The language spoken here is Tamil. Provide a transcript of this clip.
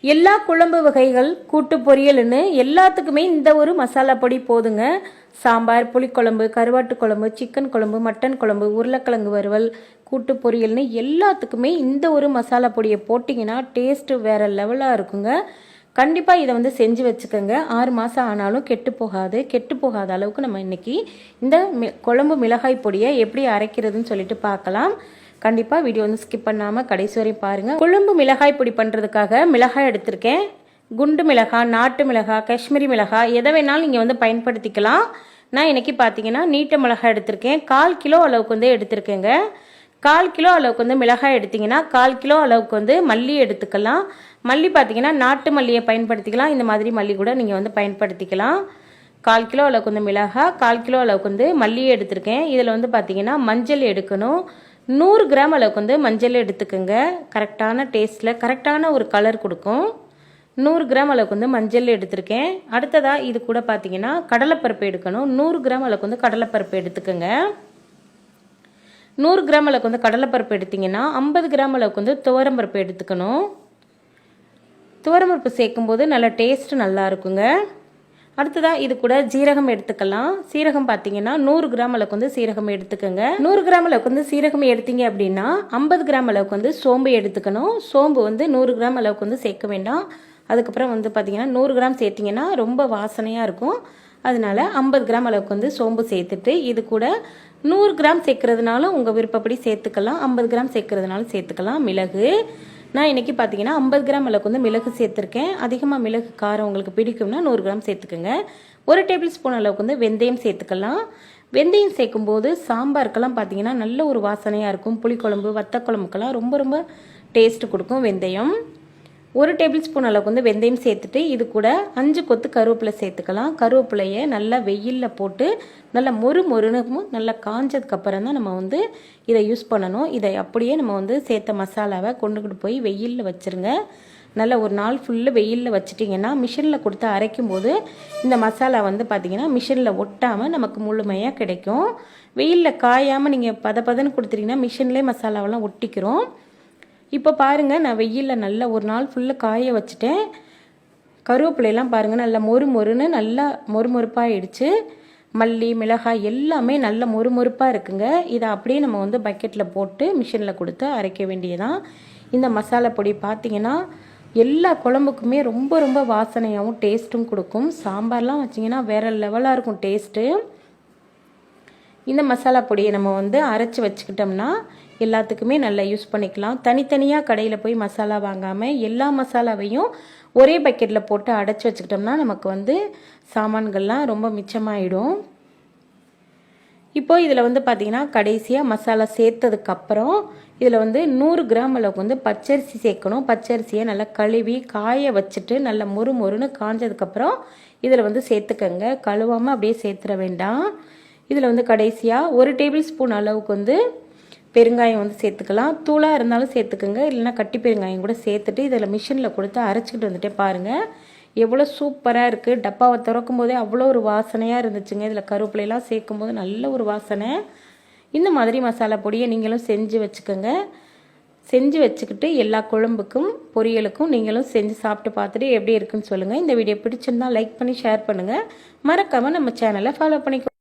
எல்லா குழம்பு வகைகள் கூட்டு பொரியல்னு எல்லாத்துக்குமே இந்த ஒரு மசாலா பொடி போதுங்க. சாம்பார் புளிக்குழம்பு கருவாட்டு குழம்பு சிக்கன் குழம்பு மட்டன் குழம்பு உருளைக்கிழங்கு வறுவல் கூட்டு பொரியல்னு எல்லாத்துக்குமே இந்த ஒரு மசாலா பொடியை போட்டிங்கன்னா டேஸ்ட்டு வேறு லெவலாக இருக்குங்க. கண்டிப்பாக இதை வந்து செஞ்சு வச்சுக்கோங்க. ஆறு மாதம் ஆனாலும் கெட்டு போகாது. கெட்டு போகாத அளவுக்கு நம்ம இன்னைக்கு இந்த மி- குழம்பு மிளகாய் பொடியை எப்படி அரைக்கிறதுன்னு சொல்லிட்டு பார்க்கலாம். கண்டிப்பாக வீடியோ வந்து ஸ்கிப் பண்ணாமல் கடைசி வரையும் பாருங்கள் கொழும்பு மிளகாய் பொடி பண்ணுறதுக்காக மிளகாய் எடுத்திருக்கேன். குண்டு மிளகாய் நாட்டு மிளகாய் காஷ்மீரி மிளகாய் எதை வேணாலும் நீங்கள் வந்து பயன்படுத்திக்கலாம். நான் இன்றைக்கி பார்த்தீங்கன்னா நீட்ட மிளகாய் எடுத்திருக்கேன். கால் கிலோ அளவுக்கு வந்து எடுத்திருக்கேங்க. கால் கிலோ அளவுக்கு வந்து மிளகாய் எடுத்திங்கன்னா கால் கிலோ அளவுக்கு வந்து மல்லி எடுத்துக்கலாம். மல்லி பார்த்தீங்கன்னா நாட்டு மல்லியை பயன்படுத்திக்கலாம். இந்த மாதிரி மல்லி கூட நீங்கள் வந்து பயன்படுத்திக்கலாம். கால் கிலோ அளவுக்கு வந்து மிளகாய் கால் கிலோ அளவுக்கு வந்து மல்லியை எடுத்திருக்கேன். இதில் வந்து பார்த்தீங்கன்னா மஞ்சள் எடுக்கணும். நூறு கிராம் அளவுக்கு வந்து மஞ்சள் எடுத்துக்கோங்க. கரெக்டான டேஸ்ட்டில் கரெக்டான ஒரு கலர் கொடுக்கும். நூறு கிராம் அளவுக்கு வந்து மஞ்சள் எடுத்திருக்கேன். அடுத்ததாக இது கூட பார்த்தீங்கன்னா கடலைப்பருப்பு எடுக்கணும். நூறு கிராம் அளவுக்கு வந்து கடலைப்பருப்பு எடுத்துக்கோங்க. நூறு கிராம் அளவுக்கு வந்து கடலைப்பருப்பு எடுத்தீங்கன்னா ஐம்பது கிராம் அளவுக்கு வந்து துவரம்பருப்பு எடுத்துக்கணும். துவரம்பருப்பு சேர்க்கும்போது நல்ல டேஸ்ட் நல்லா இருக்குங்க. அடுத்ததாக இது கூட ஜீரகம் எடுத்துக்கலாம். சீரகம் பார்த்தீங்கன்னா நூறு கிராம் அளவுக்கு வந்து சீரகம் எடுத்துக்கோங்க. நூறு கிராம் அளவுக்கு வந்து சீரகம் எடுத்தீங்க அப்படின்னா ஐம்பது கிராம் அளவுக்கு வந்து சோம்பு எடுத்துக்கணும். சோம்பு வந்து நூறு கிராம் அளவுக்கு வந்து சேர்க்க வேண்டாம். அதுக்கப்புறம் வந்து பார்த்தீங்கன்னா நூறு கிராம் சேர்த்திங்கன்னா ரொம்ப வாசனையாக இருக்கும். அதனால ஐம்பது கிராம் அளவுக்கு வந்து சோம்பு சேர்த்துட்டு இது கூட நூறு கிராம் சேர்க்கறதுனாலும் உங்கள் விருப்பப்படி சேர்த்துக்கலாம். ஐம்பது கிராம் சேர்க்கறதுனாலும் சேர்த்துக்கலாம். மிளகு நான் இன்றைக்கி பார்த்தீங்கன்னா ஐம்பது கிராம் அளவுக்கு வந்து மிளகு சேர்த்துருக்கேன். அதிகமாக மிளகு காரம் உங்களுக்கு பிடிக்கும்னா நூறு கிராம் சேர்த்துக்கோங்க. ஒரு டேபிள் ஸ்பூன் அளவுக்கு வந்து வெந்தயம் சேர்த்துக்கலாம். வெந்தயம் சேர்க்கும்போது சாம்பாருக்கெல்லாம் பார்த்தீங்கன்னா நல்ல ஒரு வாசனையாக இருக்கும். புளிக்குழம்பு வத்த குழம்புக்கெல்லாம் ரொம்ப ரொம்ப டேஸ்ட்டு கொடுக்கும் வெந்தயம். ஒரு டேபிள் ஸ்பூன் அளவுக்கு வந்து வெந்தயம் சேர்த்துட்டு இது கூட அஞ்சு கொத்து கருவேப்பிலை சேர்த்துக்கலாம். கருவேப்பிலையை நல்லா வெயிலில் போட்டு நல்லா மொறு மொறுன்னு நல்லா காஞ்சதுக்கப்புறம் தான் நம்ம வந்து இதை யூஸ் பண்ணணும். இதை அப்படியே நம்ம வந்து சேர்த்த மசாலாவை கொண்டுக்கிட்டு போய் வெயிலில் வச்சுருங்க. நல்லா ஒரு நாள் ஃபுல்லு வெயிலில் வச்சிட்டிங்கன்னா மிஷினில் கொடுத்து அரைக்கும் போது இந்த மசாலா வந்து பார்த்திங்கன்னா மிஷினில் ஒட்டாமல் நமக்கு முழுமையாக கிடைக்கும். வெயிலில் காயாமல் நீங்கள் பத பதன்னு கொடுத்துட்டிங்கன்னா மிஷின்லேயே மசாலாவெல்லாம் ஒட்டிக்கிறோம். இப்போ பாருங்கள் நான் வெயிலில் நல்லா ஒரு நாள் ஃபுல்லாக காய வச்சுட்டேன். கருவேப்பிலையெல்லாம் பாருங்கள் நல்லா மொறு மொறுன்னு நல்லா மொறு மொறுப்பாகிடுச்சு மல்லி மிளகாய் எல்லாமே நல்ல மொறு மொறுப்பாக இருக்குங்க. இதை அப்படியே நம்ம வந்து பக்கெட்டில் போட்டு மிஷினில் கொடுத்து அரைக்க வேண்டியதான் இந்த மசாலா பொடி பார்த்தீங்கன்னா எல்லா குழம்புக்குமே ரொம்ப ரொம்ப வாசனையாகவும் டேஸ்ட்டும் கொடுக்கும். சாம்பார்லாம் வச்சிங்கன்னா வேறு லெவலாக இருக்கும் டேஸ்ட்டு இந்த மசாலா பொடியை நம்ம வந்து அரைச்சி வச்சுக்கிட்டோம்னா எல்லாத்துக்குமே நல்லா யூஸ் பண்ணிக்கலாம். தனித்தனியாக கடையில் போய் மசாலா வாங்காமல் எல்லா மசாலாவையும் ஒரே பக்கெட்டில் போட்டு அடைச்சி வச்சுக்கிட்டோம்னா நமக்கு வந்து சாமான்கள்லாம் ரொம்ப மிச்சமாயிடும். இப்போது இதில் வந்து பார்த்திங்கன்னா கடைசியாக மசாலா சேர்த்ததுக்கப்புறம் இதில் வந்து நூறு கிராம் அளவுக்கு வந்து பச்சரிசி சேர்க்கணும். பச்சரிசியை நல்லா கழுவி காய வச்சுட்டு நல்லா மொறு மொறுன்னு காஞ்சதுக்கப்புறம் இதில் வந்து சேர்த்துக்கங்க. கழுவாமல் அப்படியே சேர்த்துட வேண்டாம். இதில் வந்து கடைசியாக ஒரு டேபிள் ஸ்பூன் அளவுக்கு வந்து பெருங்காயம் வந்து சேர்த்துக்கலாம். தூளாக இருந்தாலும் சேர்த்துக்கோங்க. இல்லைன்னா கட்டி பெருங்காயம் கூட சேர்த்துட்டு இதில் மிஷினில் கொடுத்து அரைச்சிக்கிட்டு வந்துட்டே பாருங்கள் எவ்வளோ சூப்பராக இருக்குது டப்பாவை திறக்கும் போதே அவ்வளோ ஒரு வாசனையாக இருந்துச்சுங்க. இதில் கருவேப்பிலையெல்லாம் சேர்க்கும் போது நல்ல ஒரு வாசனை. இந்த மாதிரி மசாலா பொடியை நீங்களும் செஞ்சு வச்சுக்கோங்க. செஞ்சு வச்சுக்கிட்டு எல்லா குழம்புக்கும் பொரியலுக்கும் நீங்களும் செஞ்சு சாப்பிட்டு பார்த்துட்டு எப்படி இருக்குன்னு சொல்லுங்கள் இந்த வீடியோ பிடிச்சிருந்தா லைக் பண்ணி ஷேர் பண்ணுங்கள் மறக்காமல் நம்ம சேனலை ஃபாலோ பண்ணிக்கோ